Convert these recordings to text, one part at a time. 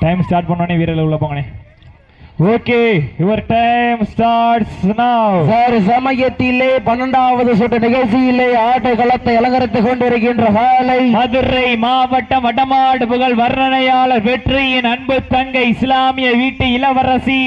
Time start பண்ணோடனே வீரர்கள் உள்ள போங்கண்ணே. Okay your time starts now sir சமயத்திலே பன்னெண்டாவது சுற்று நிகழ்ச்சியிலே ஆட்ட களத்தை அலங்கரித்துக் கொண்டிருக்கின்ற காலை மதுரை மாவட்டம் வடமாடு புகழ் வர்ணனையாளர் வெற்றியின் அன்பு தங்கை இஸ்லாமிய வீட்டு இளவரசி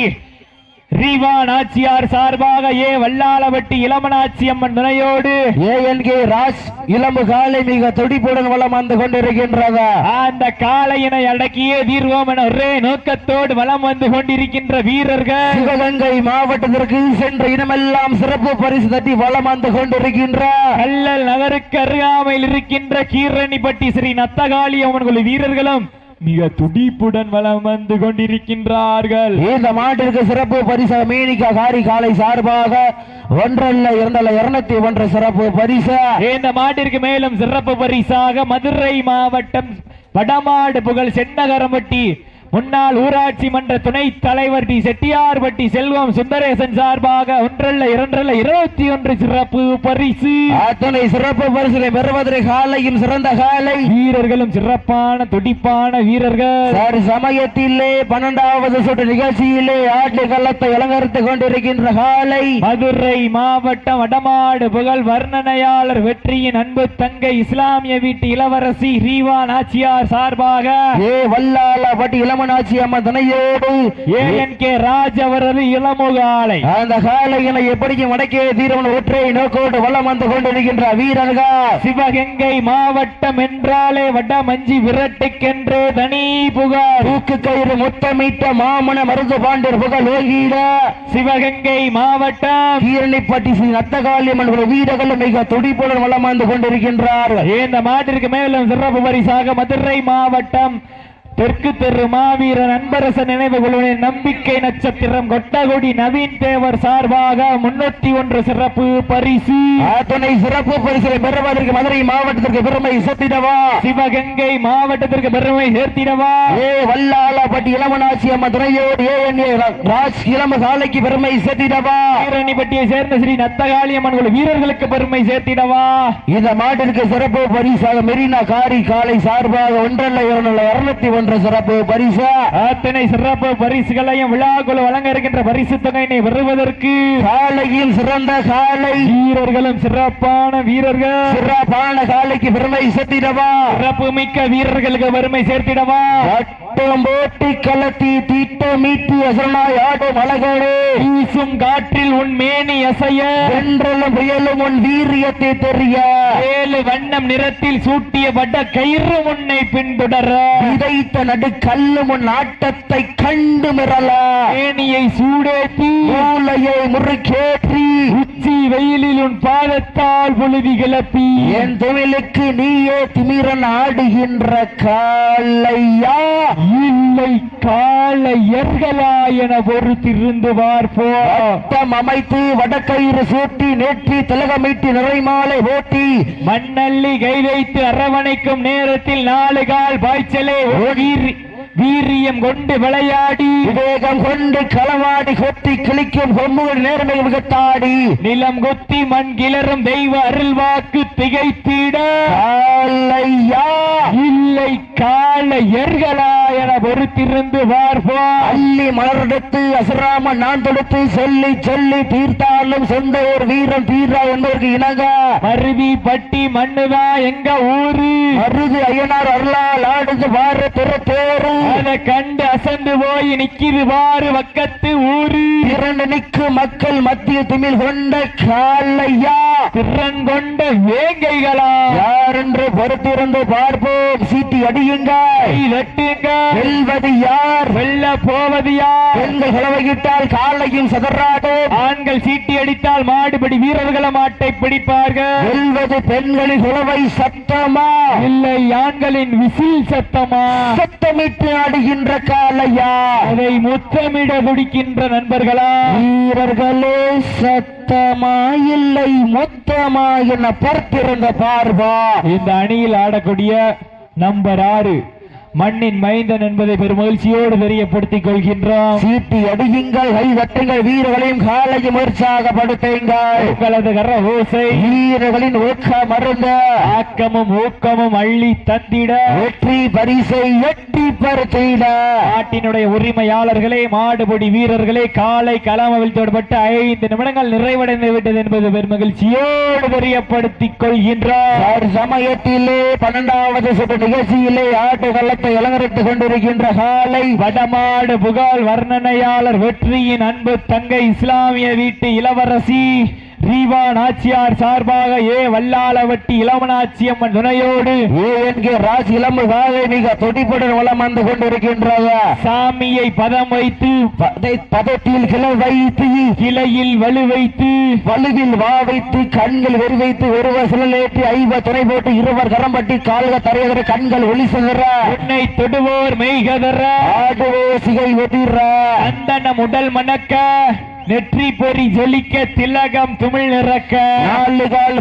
ரீவா நாச்சியார் சார்பாக ஏ வல்லாளவட்டி இளமனாட்சி அம்மன் துணையோடு ஏஎன்கே ராஜ் இளம்பு காலை மிக துடிப்புடன் வளம் வந்து கொண்டிருக்கின்றதா. அந்த காளையினை அடக்கியே தீர்வோம் என ஒரே நோக்கத்தோடு வலம் வந்து கொண்டிருக்கின்ற வீரர்கள். சிவகங்கை மாவட்டத்திற்கு சென்ற இடமெல்லாம் சிறப்பு பரிசு தட்டி வளம் வந்து கொண்டிருக்கின்ற. கல்லல் நகருக்கு அருகாமையில் இருக்கின்ற கீரணிப்பட்டி ஸ்ரீ நத்தகாளி அம்மன் வீரர்களும் மிக துடிப்புடன் வலம் வந்து கொண்டிருக்கின்றார்கள். இந்த மாட்டிற்கு சிறப்பு பரிசு மீனிகா காரி காலை சார்பாக ஒன்றல்ல இரண்டல்ல இருநூத்தி ஒன்று சிறப்பு பரிசு. இந்த மாட்டிற்கு மேலும் சிறப்பு பரிசாக மதுரை மாவட்டம் வடமாடு புகழ் சென்னகரம்பட்டி முன்னாள் ஊராட்சி மன்ற துணைத் தலைவர் டி. செட்டியார்பட்டி செல்வம் சுந்தரேசன் சார்பாக ஒன்றல்ல இரண்டல்ல இருபத்தி ஒன்று சிறப்பு பரிசு. அத்தனை சிறப்பு பரிசிலை பெறுவதற்கு காலையும் சிறந்த காலை. வீரர்களும் சிறப்பான துடிப்பான வீரர்கள். சார் சமயத்திலே பன்னெண்டாவது சுற்று நிகழ்ச்சியிலே ஆட்டு கள்ளத்தை அலங்கரித்துக் கொண்டிருக்கின்ற காலை. மதுரை மாவட்டம் வடமாடு புகழ் வர்ணனையாளர் வெற்றியின் அன்பு தங்கை இஸ்லாமிய வீட்டு இளவரசி ரீவா நாச்சியார் சார்பாக ஏ வல்லால பட்டி இளமனாட்சி அம்மன் துணையோடு ஏஎன் கே ராஜ் அவரது இளமுகாலை அந்த காலையினை எப்படியும் வடக்கே தீரவன் ஒற்றை நோக்கோடு வளம் வந்து கொண்டிருக்கின்ற வீரர்கள். சிவகங்கை மாவட்டம் என்றாலே வட மஞ்சி விரட்டுக்கென்று தனி புகார் தூக்கு கயிறு முத்தமிட்ட மாமன மருது பாண்டியர் புகழ் ஓகிட சிவகங்கை மாவட்டம். கீரணிப்பட்டி ஸ்ரீ நத்தகாளியம்மன் வீரர்களும் மிக துடிப்புடன் வளம் வந்து கொண்டிருக்கின்றார்கள். இந்த மாட்டிற்கு மேலும் சிறப்பு பரிசாக மதுரை மாவட்டம் தெற்கு தெரு மாவீரர் அன்பரசன் நினைவு குழுவின் நம்பிக்கை நட்சத்திரம் கொட்டகுடி நவீன் தேவர் சார்பாக முன்னூத்தி ஒன்று சிறப்பு பரிசு. அத்தனை சிறப்பு பரிசுகளை பெறுவதற்கு மதுரை மாவட்டத்திற்கு பெருமை சேர்த்திடவா? சிவகங்கை மாவட்டத்திற்கு பெருமை சேர்த்திடவா? ஏ வல்லாளப்பட்டி இளமனாட்சி அம்மன் துணையோடு ஏ ராஜ் இளம காலைக்கு பெருமை சேர்த்திடவா? வீரணிப்பட்டியை சேர்ந்த ஸ்ரீ நத்தகாளி அம்மன் குழு வீரர்களுக்கு பெருமை சேர்த்திடவா? இந்த மாட்டிற்கு சிறப்பு பரிசாக மெரினா காரி காலை சார்பாக ஒன்றல்ல இரண்டல்ல இருநூத்தி ஒன்று சிறப்பு பரிசு. அத்தனை சிறப்பு பரிசுகளையும் விழாக்குழு வழங்க இருக்கின்ற பரிசு தொகையினை பெறுவதற்கு காலையில் சிறந்த காலை வீரர்களும் சிறப்பான வீரர்கள். சிறப்பான காலைக்கு பெருமை சேர்த்திடவா? சிறப்பு மிக்க வீரர்களுக்கு பெருமை சேர்த்திடவா? வட்டம் போட்டி கலத்தி தீட்டமிட்டு அசனாய் ஆடும் அழகோடு வீசும் காற்றில் உன் மேனி அசைய. வென்றலும் புயலும் உன் வீரியத்தை தெரிய. ஏழு வண்ணம் நிறத்தில் சூட்டிய வட கயிறு உன்னை பின்தொடர. விதைத்த நடுக்கல்லும் உன் ஆட்டத்தை கண்டு மிரள. மேனியை சூடேற்றி மூளையை முறுக்கேற்றி. உச்சி வெயிலில் உன் பாதத்தால் பொழுதி கிளப்பி. என் தொழிலுக்கு நீயே திமிரன் ஆடுகின்ற காலையா இல்லை காளையர்களா என பொறுத்திருந்து பார்ப்போம் அமைத்து வடக்கயிறு சூட்டி நேற்றி திலகமிட்டு நிறைமாலை ஓட்டி. மண்ணள்ளி கை வைத்து அரவணைக்கும் நேரத்தில் நாலு கால் பாய்ச்சலே. வீரி- வீரியம் கொண்டு விளையாடி விவேகம் கொண்டு களவாடி கொத்தி கிழிக்கும் கொம்புகள் நேர்மை விகத்தாடி நிலம் கொத்தி மண் கிளறும் தெய்வ அருள்வாக்கு திகைத்திட. காலையா? இல்லை காளையர்களா என பொறுத்திருந்து பார்ப்போம் அள்ளி மலரெடுத்து அசராம நான் தொடுத்து சொல்லி சொல்லி தீர்த்தாலும் சொந்த ஒரு வீரன் தீர்றா என்பதற்கு இணங்க. மருதி பட்டி மண்ணுதா எங்க ஊரு? அருது ஐயனார் அருளால் ஆடுது வார திறத்தேறு. அதை கண்டு அசந்து போய் நிக்கிது பாரு பக்கத்து ஊரு. இரண்டு நிற்கு மக்கள் மத்திய திமிழ் கொண்ட காலையா? திறன் கொண்ட வேங்கைகளா? யார் என்று பொறுத்திருந்து பார்ப்போம். சீட்டி அடியுங்க கை தட்டுங்க வெல்வது யார்? வெல்ல போவது யார்? பெண்கள் கிளவையிட்டால் காலையும் சதறாடும். ஆண்கள் சீட்டி அடித்தால் மாடுபடி வீரர்கள மாட்டை பிடிப்பார்கள். வெல்வது பெண்களின் குலவை சத்தமா? இல்லை ஆண்களின் விசில் சத்தமா? சத்தமிட்டு ஆடுகின்ற காலையா அதை முத்தமிட துடிக்கின்ற நண்பர்களா? வீரர்களே சத்தமா இல்லை மொத்தமா என பொறுத்திருந்த பார்வா. இந்த அணியில் ஆடக்கூடிய நம்பர் ஆறு மண்ணின் மைந்தன் என்பதை பெருமகிழ்ச்சியோடு தெரியப்படுத்திக் கொள்கின்றோம். சீட்டி அடியுங்கள் கை தட்டுங்கள் வீரர்களையும் காலையும் உற்சாகப்படுத்துங்கள் உங்களது கர ஓசை வீரர்களின் ஊக்க மருந்த. ஆக்கமும் ஊக்கமும் அள்ளி தந்திட. வெற்றி பரிசை எட்டி பருத்திட நாட்டினுடைய உரிமையாளர்களே மாடுபிடி வீரர்களே காலை களமவில் தொடப்பட்டு ஐந்து நிமிடங்கள் நிறைவடைந்து விட்டது என்பது பெருமகிழ்ச்சியோடு தெரியப்படுத்திக் கொள்கின்றோம். சமயத்திலே பன்னெண்டாவது சுற்று நிகழ்ச்சியிலே ஆட்டுகளத்தை இளங்கரித்துக் கொண்டிருக்கின்ற காலை வடமாடு புகழ் வர்ணனையாளர் வெற்றியின் அன்பு தங்கை இஸ்லாமிய வீட்டு இளவரசி ரீவா நாச்சியார் சார்பாக ஏ வல்லாளவட்டி இளவனாச்சியம்மன் துணையோடு ஏஎன்கே ராஜ் இளம்பு காலை மிக துடிப்புடன் வளம் வந்து கொண்டிருக்கின்றது. சாமியை பதம் வைத்து பதை- பதத்தில் கிளை வைத்து கிளையில் வலு வைத்து வலுவில் வா வைத்து கண்கள் வெறி வைத்து ஒருவர் சிலலேற்றி ஐவர் துணை போட்டு இருவர் கரம்பட்டி கால்கள் தரையகிற கண்கள் ஒளி செல்கிற உன்னை தொடுவோர் மெய்கதற. ஆடுவோ சிகை ஒதிர சந்தனம் உடல் மணக்க. நெற்றி பொறி ஜொலிக்க திலகம் துமிழ் நிறக்க. நாலு கால்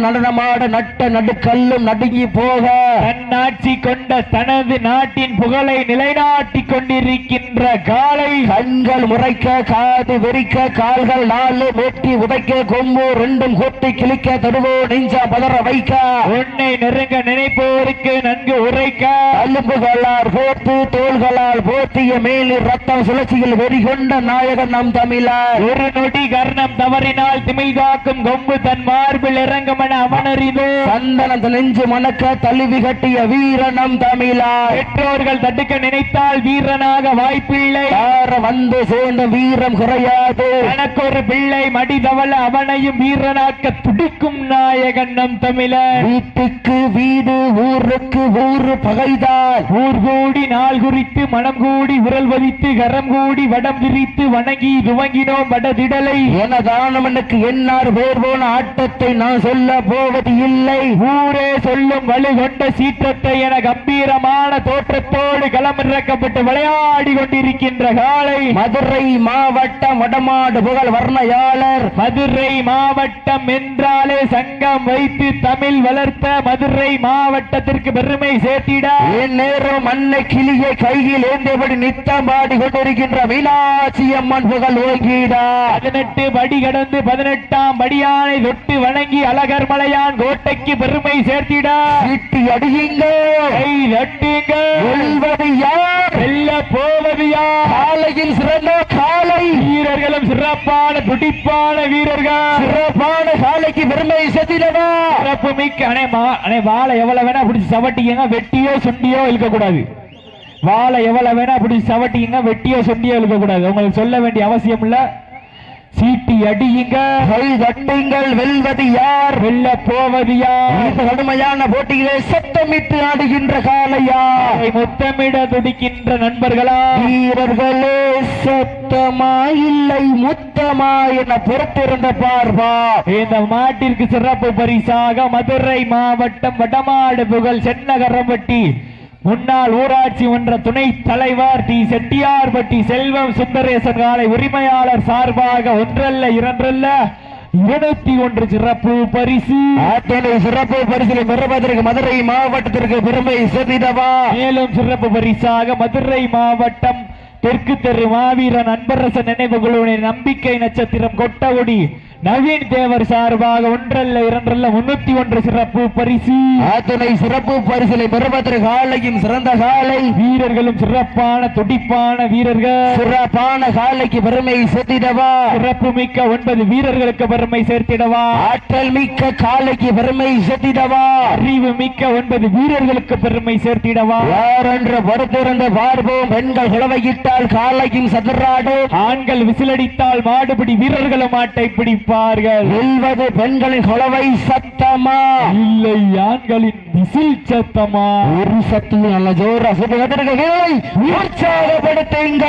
நடனமாட நட்ட நடுக்கல்லும் நடுங்கி போக. தன்னாட்சி கொண்ட தனது நாட்டின் புகழை நிலைநாட்டிக் கொண்டிருக்கின்ற காலை. கண்கள் முறைக்க காது வெறிக்க கால்கள் நாலு மேட்டி உதைக்க கொம்பு ரெண்டும் கொட்டி கிழிக்க தடுவோ நெஞ்சா பதற வைக்க. உன்னை நெருங்க நினைப்போருக்கு நன்கு உரைக்க அலும்புகளால் போர்த்து தோள்களால் போர்த்திய மேலில் ரத்தம் சுழற்சியில் வெறி கொண்ட நாயகன் நம் தமிழர். ஒரு நொடி கர்ணம் தவறினால் திமிழ் காக்கும் கொம்பு தன் மார்பில் இறங்கும் என அவனறிந்து சந்தனத்து நெஞ்சு மணக்க தழுவி கட்டிய வீரனம் தமிழர். பெற்றோர்கள் தடுக்க நினைத்தால் வீரனாக வாய்ப்பில்லை. யார வந்து சேர்ந்த வீரம் குறையாது. தனக்கொரு பிள்ளை மடி தவள அவனையும் வீரனாக்க துடிக்கும் நாயகன் நம் தமிழர். வீட்டுக்கு வீடு ஊருக்கு ஊரு பகைதான் ஊர் கூடி நாள் குறித்து மனம் கூடி உரல் வதித்து கரம் கூடி வடம் விரித்து வணங்கி துவங்கினோம் வடதிடலை. எனதானம் எனக்கு என்னார் பேர் போன ஆட்டத்தை நான் சொல்ல போவது இல்லை? ஊரே சொல்லும் வலு கொண்ட சீற்றத்தை என கம்பீரமான தோற்றத்தோடு களமிறக்கப்பட்டு விளையாடி கொண்டிருக்கின்ற காலை மதுரை மாவட்டம் வடமாடு புகழ் வர்ணயாளர். மதுரை மாவட்டம் என்றாலே சங்கம் வைத்து தமிழ் வளர்த்த மதுரை மாவட்டத்திற்கு பெருமை சேர்த்திட என் நேரம் அன்னை கிளியை கையில் ஏந்தியபடி நித்தம் பாடி கொண்டிருக்கின்ற மீனாட்சி அம்மன் புகழ் ஓங்கிடா. பதினெட்டு படி கடந்து பதினெட்டாம் படியானை தொட்டு வணங்கி அழகர் மலையான் கோட்டைக்கு பெருமை சேர்த்திட. சிட்டி அடியுங்க. கை தட்டுங்க. வெல்வது யார்? வெல்ல போவது யார்? காலையில் சிறந்த காலை. வீரர்களும் சிறப்பான துடிப்பான வீரர்கள். சிறப்பான காலைக்கு பெருமை செத்திடவா சிறப்பு மிக்க அணை அணை வாழை எவ்வளவு வேணா பிடிச்சி சவட்டிக்கங்க வெட்டியோ சுண்டியோ இழுக்கக்கூடாது. வாழை எவ்வளவு வேணா அப்படி சவட்டிக்கங்க வெட்டியோ சுண்டியோ இழுக்கக்கூடாது. உங்களுக்கு சொல்ல வேண்டிய அவசியம் இல்லை சீட்டி அடியுங்க. கை தட்டுங்கள் வெல்வது யார்? வெல்ல போவது யார்? கடுமையான போட்டியிலே சத்தமிட்டு ஆடுகின்ற காலையா முத்தமிட துடிக்கின்ற நண்பர்களா? வீரர்களே சத்தமா இல்லை முத்தமா என பொறுத்திருந்த பார்வா. இந்த மாட்டிற்கு சிறப்பு பரிசாக மதுரை மாவட்டம் வடமாடு புகழ் சென்னகரம்பட்டி. முன்னாள் ஊராட்சி மன்ற துணை தலைவர் டி செட்டியார்பட்டி செல்வம் சுந்தரேசன் காலை உரிமையாளர் சார்பாக ஒன்றல்ல இரண்டல்ல இருநூத்தி ஒன்று சிறப்பு பரிசு. அத்தனை சிறப்பு பரிசிலை பெறுவதற்கு மதுரை மாவட்டத்திற்கு பெருமை செதிடவா மேலும் சிறப்பு பரிசாக மதுரை மாவட்டம் தெற்கு தெரு மாவீரன் அன்பரசன் நினைவு குழுவின் நம்பிக்கை நட்சத்திரம் கொட்டகுடி நவீன் தேவர் சார்பாக ஒன்றல்ல இரண்டல்ல முன்னூத்தி ஒன்று சிறப்பு பரிசு. அத்தனை சிறப்பு பரிசிலை பெறுவதற்கு காலையும் சிறந்த காலை. வீரர்களும் சிறப்பான துடிப்பான வீரர்கள். சிறப்பான காலைக்கு பெருமை செத்திடவா சிறப்பு மிக்க ஒன்பது வீரர்களுக்கு பெருமை சேர்த்திடவா? ஆற்றல் மிக்க காலைக்கு பெருமை செத்திடவா அறிவு மிக்க ஒன்பது வீரர்களுக்கு பெருமை சேர்த்திடவா? யாரென்று பொறுத்திருந்து பார்ப்போம் பெண்கள் குளவையிட்டால் காலையும் சதுராடும். ஆண்கள் விசிலடித்தால் மாடுபிடி வீரர்களும் மாட்டை பிடிப்பார்கள் வெல்வது பெண்களின் குளவை சத்தமா? இல்லை ஆண்களின் விசில் சத்தமா ஒரு சத்தம் நல்ல ஜோரா சுபகத்திற்கு உற்சாகப்படுத்துங்க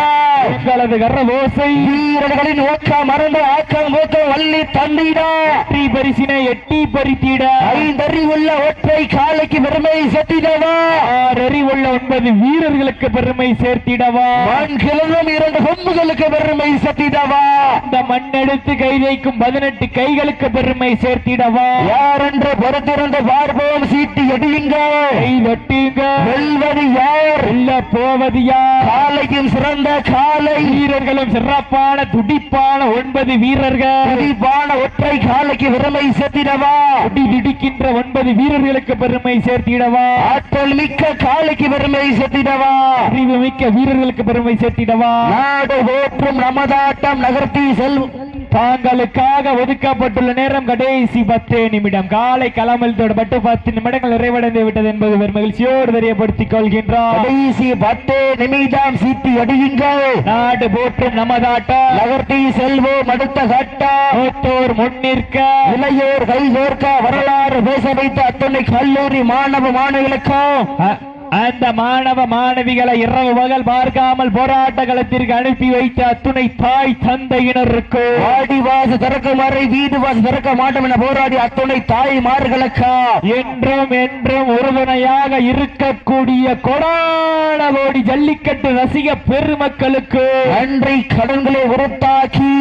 உங்களது கர ஓசை வீரர்களின் ஊக்கம் மறந்து ஆக்கம் ஊக்கம் வள்ளி தந்திட. வெற்றி பரிசினை எட்டி பறித்திட. ஐந்தறி உள்ள ஒற்றை காலைக்கு பெருமை செத்திடவா ஆறறிவுள்ள ஒன்பது வீரர்களுக்கு பெருமை சேர்த்திடவா? மண் கிழங்கும் இரண்டு கொம்புகளுக்கு பெருமை செத்திடவா இந்த மண்ணெடுத்து கை வைக்கும் பதினெட்டு கைகளுக்கு பெருமை சேர்த்திடவா? யாரென்று பொறுத்திருந்து பார்ப்போம் சீட்டி அடி அடியுங்க கை தட்டுங்க வெல்வது யார் வெல்ல போவது யார் காலையும் சிறந்த காலை. வீரர்களும் சிறப்பான துடிப்பான ஒன்பது வீரர்கள். துடிப்பான ஒற்றை காலைக்கு விரமை சேர்த்திடவா? துடி துடிக்கின்ற ஒன்பது வீரர்களுக்கு பெருமை சேர்த்திடவா? ஆற்றல் மிக்க காலைக்கு பெருமை சேர்த்திடவா? அறிவு மிக்க வீரர்களுக்கு பெருமை சேர்த்திடவா? நாடு ஓற்றும் நமதாட்டம் நகர்த்தி செல்வம் தாங்களுக்காக ஒதுக்கப்பட்டுள்ள நேரம் கடைசி பத்து நிமிடம். காலை களமில் தொடப்பட்டு பத்து நிமிடங்கள் நிறைவடைந்து விட்டது என்பது பெரும் மகிழ்ச்சியோடு தெரியப்படுத்திக் கொள்கின்றார். கடைசி பத்து நிமிடம் சீட்டி அடியுங்கள். நாடு போற்றும் நமதாட்டம் நகர்த்தி செல்வோம் அடுத்த கட்டம் மூத்தோர் முன்னிற்க இளையோர் கைகோர்க்க வரலாறு பேச வைத்த அத்தனை கல்லூரி மாணவ மாணவிகளுக்கும் அந்த மாணவ மாணவிகளை இரவு பகல் பார்க்காமல் போராட்ட களத்திற்கு அனுப்பி வைத்த அத்துணை தாய் தந்தையினருக்கு. வாடி வாசு திறக்கும் வரை வீடு வாசு திறக்க மாட்டோம் என போராடி அத்துணை தாய்மார்களுக்கா? என்றும் என்றும் உறுதுணையாக இருக்கக்கூடிய கொடான கோடி ஜல்லிக்கட்டு ரசிக பெருமக்களுக்கு நன்றி கடன்களை உருத்தாக்கி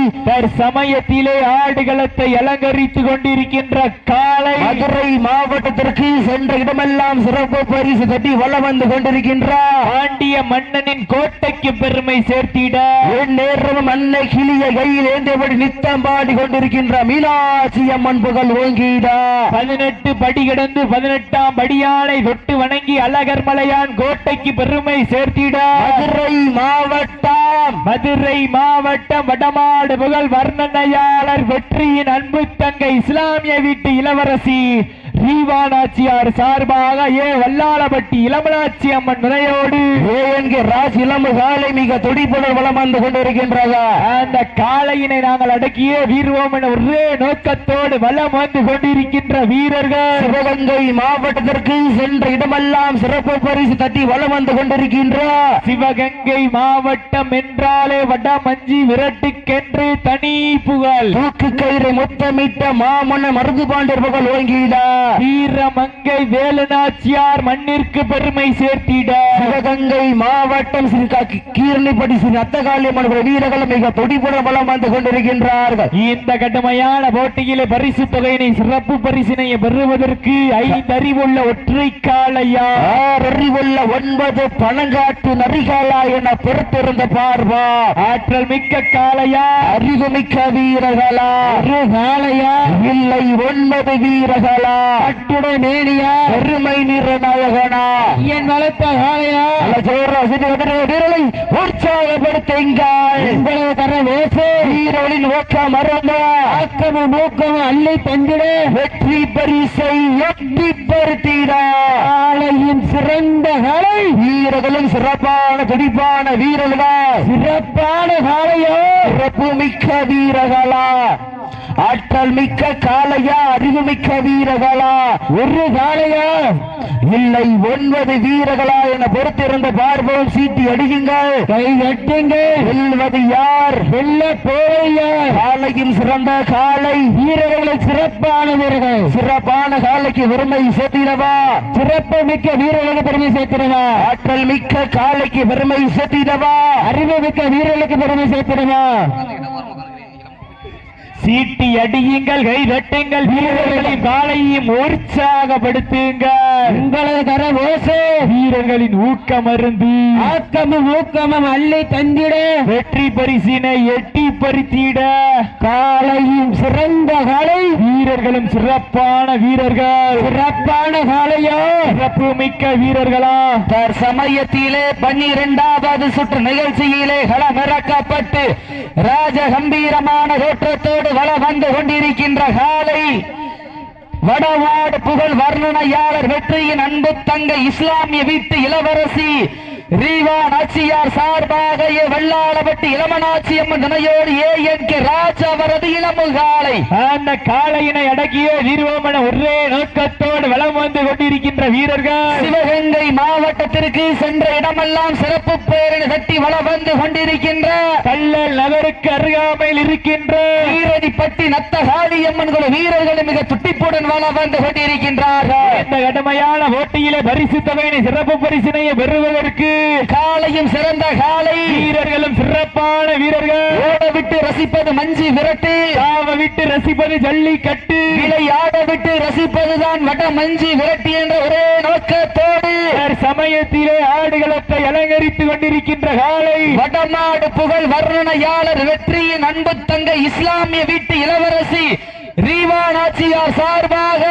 சமயத்திலே ஆடுகளத்தை அலங்கரித்துக் கொண்டிருக்கின்ற காலை மதுரை மாவட்டத்திற்கு சென்ற இடமெல்லாம் சிறப்பு பரிசு தட்டி வளம் வந்து கொண்டிருக்கின்றார் பாண்டிய மன்னனின் கோட்டைக்கு பெருமை சேர்த்திட. நேரமும் அன்னை கிளிய கையில் ஏந்தியபடி நித்தம் பாடி கொண்டிருக்கின்ற மீனாட்சி அம்மன் புகழ் ஓங்கிடா. பதினெட்டு படி கிடந்து பதினெட்டாம் படியானை தொட்டு வணங்கி அழகர் மலையான் கோட்டைக்கு பெருமை சேர்த்திட. மதுரை மாவட்டம். மதுரை மாவட்டம் வடமாடு புகழ் வர்ணனையாளர் வெற்றியின் அன்பு தங்கை இஸ்லாமிய வீட்டு இளவரசி ரீவா நாச்சியார் சார்பாக ஏ வல்லாளப்பட்டி இளமனாட்சி அம்மன் முறையோடு ஏஎன்கே ராஜ் இளமு காலை மிக துடிப்புடன் வளம் வந்து கொண்டிருக்கின்றதா? அந்த காளையினை நாங்கள் அடக்கிய வீர்வோம் என ஒரே நோக்கத்தோடு வலம் வந்து கொண்டிருக்கின்ற வீரர்கள். சிவகங்கை மாவட்டத்திற்கு சென்ற இடமெல்லாம் சிறப்பு பரிசு தட்டி வளம் வந்து கொண்டிருக்கின்றார் சிவகங்கை மாவட்டம் என்றாலே வடமஞ்சி விரட்டுக்கென்று தனி புகழ். தூக்கு கயிறு முத்தமிட்ட மாமன்ன மருது பாண்டியர் புகழ் ஓங்கிடா வீரமங்கை வேலுநாச்சியார் மண்ணிற்கு பெருமை சேர்த்திட. சிவகங்கை மாவட்டம் ஸ்ரீ கீரணிப்பட்டி ஸ்ரீ அத்தகாளியம்மன் வீரர்கள் மிக துடிப்புடன் வளம் வந்து கொண்டிருக்கின்றார்கள். இந்த கடுமையான போட்டியிலே பரிசு தொகையினை சிறப்பு பரிசினை பெறுவதற்கு ஐந்து அறிவுள்ள ஒற்றை காளையா ஆறறிவுள்ள ஒன்பது பணங்காட்டு நரிகாலா என பொறுத்திருந்த பார்வா. ஆற்றல் மிக்க காளையா? அறிவுமிக்க வீரர்களா? ஒரு காளையா? இல்லை ஒன்பது வீரர்களா? அட்டுடை நேடியா பெருமை நிறநாயகனா என் வளர்த்த சிறுவதனை வீரரை உற்சாகப்படுத்துங்கள். உங்களது தர வேசு. வீரர்களின் ஓக்கம் மறந்த. ஆக்கமும் மூக்கமும் அள்ளி தந்திட. வெற்றி பரிசை எட்டி பருத்திட. காளையின் சிறந்த காளை வீரர்களும் சிறப்பான துடிப்பான வீரர்கள். சிறப்பான காளையோ சிறப்பு மிக்க வீரர்களா. ஆற்றல் மிக்க காளையா அறிவு மிக்க வீரர்களா? ஒரு காளையா? இல்லை ஒன்பது வீரர்களா என பொறுத்திருந்த பார்ப்போம். சீட்டி அடியுங்கள். கை கட்டுங்க வெல்வது யார்? வெல்ல போவையா? காளையின் சிறந்த காளை. வீரர்களுக்கு சிறப்பான வீரர்கள். சிறப்பான காளைக்கு பெருமை சேர்த்திடவா? சிறப்பு மிக்க வீரர்களுக்கு பெருமை சேர்த்திடவா? ஆற்றல் மிக்க காளைக்கு பெருமை சேர்த்திடவா? அறிவு மிக்க வீரர்களுக்கு பெருமை சேர்த்திடவா? சீட்டி அடியுங்கள் கை தட்டுங்கள் வீரர்களின் காலையும் உற்சாகப்படுத்துங்கள். உங்களது கர ஓசை. வீரர்களின் ஊக்கம் அருந்து ஆக்கமும் ஊக்கமும் அள்ளி தந்திட. வெற்றி பரிசினை எட்டி பறித்திட காலையும் சிறந்த காலை வீரர்களும் சிறப்பான வீரர்கள். சிறப்பான காலையோ சிறப்பு மிக்க வீரர்களா? தற்சமயத்திலே பன்னிரெண்டாவது சுற்று நிகழ்ச்சியிலே களமிறக்கப்பட்டு ராஜ கம்பீரமான தோற்றத்தோடு வள வந்து கொண்டிருக்கின்ற காலை வடவாடு புகழ் வர்ணனையாளர் வெற்றியின் அன்பு தங்க இஸ்லாமிய வீட்டு இளவரசி ரீவா நாச்சியார் சார்பாக ஏ வெள்ளாளப்பட்டி இளமநாச்சி அம்மன் துணையோடு ஏ என் கே ராஜா அவரது இளமு காலை. அந்த காளையினை அடக்கிய வீரவோமன ஒரே நோக்கத்தோடு வலம் வந்து கொண்டிருக்கின்ற வீரர்கள். சிவகங்கை மாவட்டத்திற்கு சென்ற இடமெல்லாம் சிறப்பு பேரணி தட்டி வள வந்து கொண்டிருக்கின்ற கள்ளல் நகருக்கு அருகாமையில் இருக்கின்ற வீரடிப்பட்டி நத்த காளியம்மன் குழு வீரர்கள் மிக துட்டிப்புடன் வள வந்து கொண்டிருக்கின்றார்கள். இந்த கடுமையான போட்டியிலே பரிசு தொகையினை சிறப்பு பரிசினையை பெறுவதற்கு காலையும் சிறந்த காலை வீரர்களும் சிறப்பான வீரர்கள். ஓட விட்டு ரசிப்பது மஞ்சு விரட்டு. தாவ விட்டு ரசிப்பது ஜல்லிக்கட்டு. விளையாட விட்டு ரசிப்பதுதான் வட மஞ்சு விரட்டு என்ற ஒரே நோக்கத்தோடு. சமயத்திலே ஆடுகளத்தை அலங்கரித்துக் கொண்டிருக்கின்ற காலை வடநாடு புகழ் வர்ணனையாளர் வெற்றியின் அன்பு தங்க இஸ்லாமிய வீட்டு இளவரசி ரீவா நாச்சியார் சார்பாக.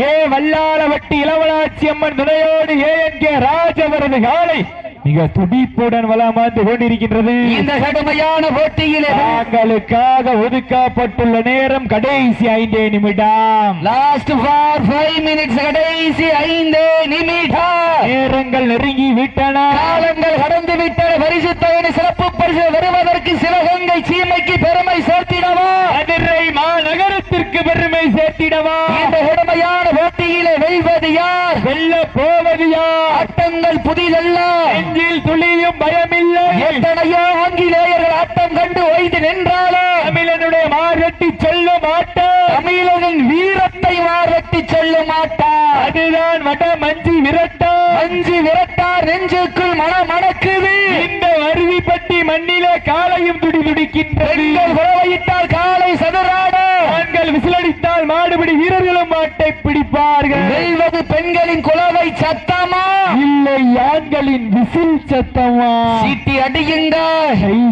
ஏ வல்லாளவட்டி இளவலாட்சி அம்மன் துணையோடு ஏ என் கே ராஜவரது காலை மிக துடிப்புடன் வலம் வந்து கொண்டிருக்கின்றது. இந்த கடுமையான போட்டியிலே தாங்களுக்காக ஒதுக்கப்பட்டுள்ள நேரம் கடைசி ஐந்தே நிமிடம். லாஸ்ட் ஃபார் ஃபைவ் மினிட்ஸ் கடைசி ஐந்து நிமிடம். நேரங்கள் நெருங்கி விட்டன. காலங்கள் கடந்து விட்டன. பரிசு தொகை சிறப்பு பரிசு வருவதற்கு சிவகங்கை சீமைக்கு பெருமை சேர்த்திடவா? மாநகரத்திற்கு பெருமை சேர்த்திடவா? இந்த கடுமையான போட்டியிலே வெல்வது யார்? வெல்ல போவது யார்? ஆட்டங்கள் புதிதல்ல. நெஞ்சில் துளியும் பயமில்லை. எத்தனையோ ஆங்கிலேயர்கள் ஆட்டம் கண்டு ஓய்ந்து நின்றாலும் தமிழனுடைய மாரட்டி சொல்ல மாட்டார் தமிழனின் வீரத்தை மாறட்டி சொல்ல மாட்டார் அதுதான் வட மஞ்சி விரட்டா. அஞ்சு விரட்டார் நெஞ்சுக்குள் மன மணக்குது. இந்த அருவிப்பட்டி மண்ணிலே காலையும் துடி துடிக்கின்றது. காலை ஆண்கள் விசிலடித்தால் மாடுபிடி வீரர்களும் மாட்டை பிடிப்பார்கள். வெல்வது பெண்களின் குலவை சத்தமா? இல்லை ஆண்களின் விசில் சத்தமா? சீட்டி அடியுங்க.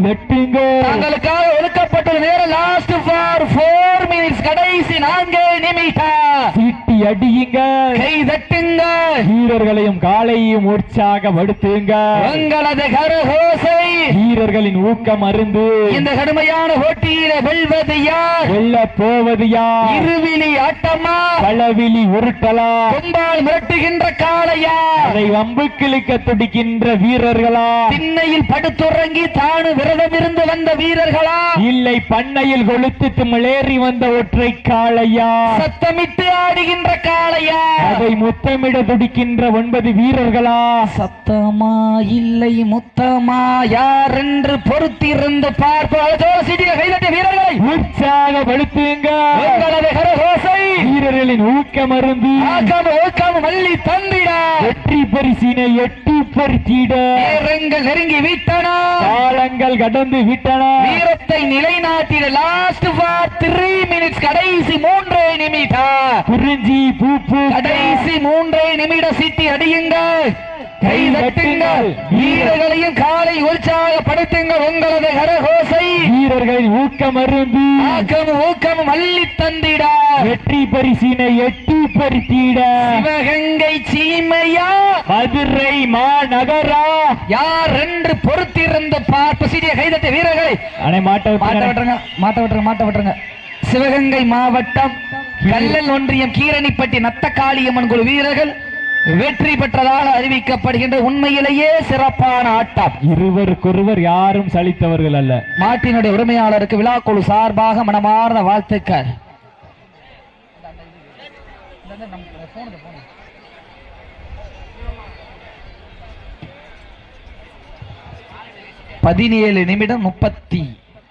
வெட்டுங்க. தங்களுக்காக ஒதுக்கப்பட்ட நேரம் லாஸ்ட் ஃபார் ஃபோர் மினிட்ஸ் கடைசி நான்கு நிமிடம் சீட்டி அடியுங்க. கை தட்டுங்க. வீரர்களையும் காலையும் உற்சாகப்படுத்துங்க உங்களது கரகோசை. வீரர்களின் ஊக்கம் அருந்து. இந்த கடுமையான போட்டியில வெல்வது யார்? வெல்ல போவது யார்? இருவிழி ஆட்டமா? களவிழி உருட்டலா? கொம்பால் மிரட்டுகின்ற காளையா? அதை வம்புக்கிழுக்க துடிக்கின்ற வீரர்களா? திண்ணையில் படுத்துறங்கி தானு விரதம் இருந்து வந்த வீரர்களா? இல்லை பண்ணையில் கொளுத்து திமிழேறி வந்த ஒற்றை காளையா? சத்தமிட்டு ஆடுகின்ற காளையா? அதை முத்தமிட துடிக்கின்ற ஒன்பது வீரர்களா? சத்தமா இல்லை முத்தமா? யார் என்று பொறுத்திருந்து பார்ப்போம். வீரர்களை. உற்சாகப்படுத்துங்க உங்களது கரகோசை. வீரர்களின் ஊக்கம் அருந்து ஊக்கம் மல்லி தந்திடா. வெற்றி பரிசினை எட்டி பறித்திட நேரங்கள் நெருங்கி விட்டன காலங்கள் கடந்து விட்டன. வீரத்தை நிலைநாட்டிட லாஸ்ட் ஃபார் த்ரீ மினிட்ஸ் கடைசி மூன்றே நிமிடம். குறிஞ்சி பூ பூ கடைசி மூன்றே நிமிட சீட்டி அடியுங்க கை தட்டுங்கள் வீரர்களையும் காலை உற்சாகப்படுத்துங்கள் உங்களது கரகோசை. வீரர்களின் ஊக்கம் அருந்து. ஆக்கம் ஊக்கம் மல்லி தந்திடா. வெற்றி பரிசினை எட்டி பறித்திட. சிவகங்கை சீமையா? மதுரை மாநகரா? யார் என்று பொறுத்திருந்து பார்ப்பு சீட்டிய கைதட்ட வீரர்களை. அனை மாட்ட மாட்ட. விட்டுருங்க மாட்ட விட்டுருங்க மாட்ட விட்டுருங்க. சிவகங்கை மாவட்டம் கல்லல் ஒன்றியம் கீரணிப்பட்டி நத்தக்காளியம்மன் குழு வீரர்கள். வெற்றி பெற்றதாக அறிவிக்கப்படுகின்ற உண்மையிலேயே சிறப்பான ஆட்டம். இருவருக்கொருவர் யாரும் சலித்தவர்கள் அல்ல. மாட்டினுடைய உரிமையாளருக்கு விழாக்குழு சார்பாக மனமார்ந்த வாழ்த்துக்கள். பதினேழு நிமிடம் முப்பத்தி